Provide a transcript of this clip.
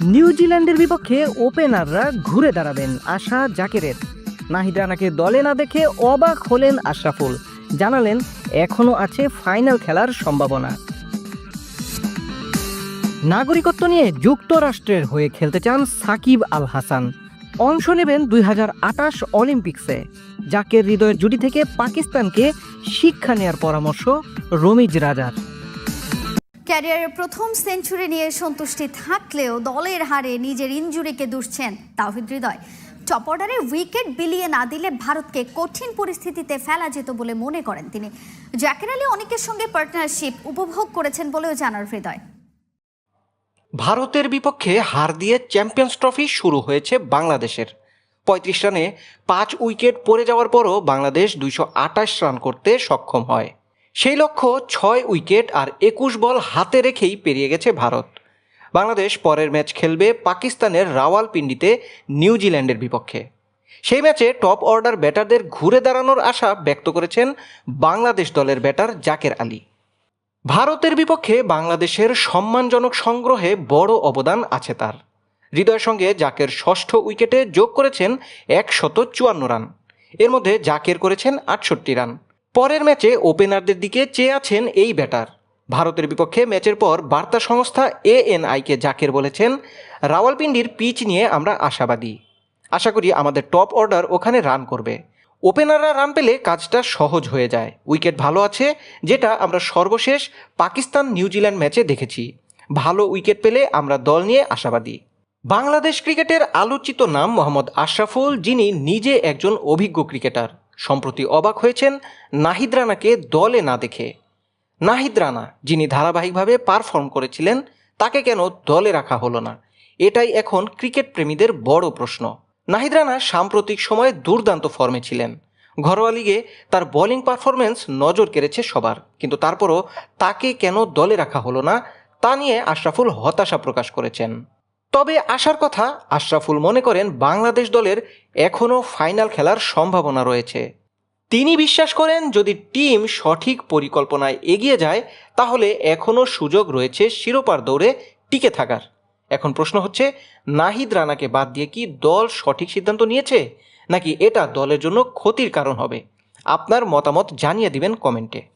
নিউজিল্যান্ডের বিপক্ষে ওপেনাররা ঘুরে দাঁড়াবেন আশা জাকেরের। নাহিদ রানাকে দলে না দেখে অবাক হলেন আশরাফুল। জানালেন এখনও আছে ফাইনাল খেলার সম্ভাবনা। নাগরিকত্ব নিয়ে যুক্তরাষ্ট্রের হয়ে খেলতে চান সাকিব আল হাসান অংশ নেবেন দুই হাজার আটাশ অলিম্পিক্সে। জাকের হৃদয়ের জুটি থেকে পাকিস্তানকে শিক্ষা নেয়ার পরামর্শ রমিজ রাজার। ক্যারিয়ারের প্রথম সেঞ্চুরি নিয়ে সন্তুষ্টি থাকলেও দলের হারে নিজের ইনজুরিকে দুষছেন তাওহিদ হৃদয়। টপ অর্ডারে উইকেট বিলিয়ে না দিলে ভারতকে কঠিন পরিস্থিতিতে ফেলা যেত বলে মনে করেন তিনি। জ্যাকের আলী অনেকের সঙ্গে পার্টনারশিপ উপভোগ করেছেন বলেও জানার হৃদয়। ভারতের বিপক্ষে হার দিয়ে চ্যাম্পিয়ন্স ট্রফি শুরু হয়েছে বাংলাদেশের। পঁয়ত্রিশ রানে পাঁচ উইকেট পড়ে যাওয়ার পরও বাংলাদেশ দুইশো আটাশ রান করতে সক্ষম হয়। সেই লক্ষ্য ছয় উইকেট আর একুশ বল হাতে রেখেই পেরিয়ে গেছে ভারত। বাংলাদেশ পরের ম্যাচ খেলবে পাকিস্তানের রাওয়ালপিন্ডিতে নিউজিল্যান্ডের বিপক্ষে। সেই ম্যাচে টপ অর্ডার ব্যাটারদের ঘুরে দাঁড়ানোর আশা ব্যক্ত করেছেন বাংলাদেশ দলের ব্যাটার জাকের আলী। ভারতের বিপক্ষে বাংলাদেশের সম্মানজনক সংগ্রহে বড় অবদান আছে তার। হৃদয়ের সঙ্গে জাকের ষষ্ঠ উইকেটে যোগ করেছেন একশত চুয়ান্ন রান। এর মধ্যে জাকের করেছেন আটষট্টি রান। পরের ম্যাচে ওপেনারদের দিকে চেয়ে আছেন এই ব্যাটার। ভারতের বিপক্ষে ম্যাচের পর বার্তা সংস্থা এএনআইকে জাকের বলেছেন, রাওয়ালপিন্ডির পিচ নিয়ে আমরা আশাবাদী। আশা করি আমাদের টপ অর্ডার ওখানে রান করবে। ওপেনাররা রান পেলে কাজটা সহজ হয়ে যায়। উইকেট ভালো আছে, যেটা আমরা সর্বশেষ পাকিস্তান নিউজিল্যান্ড ম্যাচে দেখেছি। ভালো উইকেট পেলে আমরা দল নিয়ে আশাবাদী। বাংলাদেশ ক্রিকেটের আলোচিত নাম মোহাম্মদ আশরাফুল, যিনি নিজে একজন অভিজ্ঞ ক্রিকেটার। সম্প্রতি অবাক হয়েছেন নাহিদ রানাকে দলে না দেখে। নাহিদ রানা, যিনি ধারাবাহিকভাবে পারফর্ম করেছিলেন, তাকে কেন দলে রাখা হলো না? এটাই এখন ক্রিকেট প্রেমীদের বড় প্রশ্ন। নাহিদ রানা সাম্প্রতিক সময়ে দুর্দান্ত ফর্মে ছিলেন। ঘরোয়া লিগে তার বোলিং পারফরমেন্স নজর কেড়েছে সবার। কিন্তু তারপরও তাকে কেন দলে রাখা হলো না, তা নিয়ে আশরাফুল হতাশা প্রকাশ করেছেন। তবে আসার কথা আশরাফুল মনে করেন বাংলাদেশ দলের এখনও ফাইনাল খেলার সম্ভাবনা রয়েছে। তিনি বিশ্বাস করেন যদি টিম সঠিক পরিকল্পনায় এগিয়ে যায়, তাহলে এখনও সুযোগ রয়েছে শিরোপার দৌড়ে টিকে থাকার। এখন প্রশ্ন হচ্ছে, নাহিদ রানাকে বাদ দিয়ে কি দল সঠিক সিদ্ধান্ত নিয়েছে? নাকি এটা দলের জন্য ক্ষতির কারণ হবে? আপনার মতামত জানিয়ে দিবেন কমেন্টে।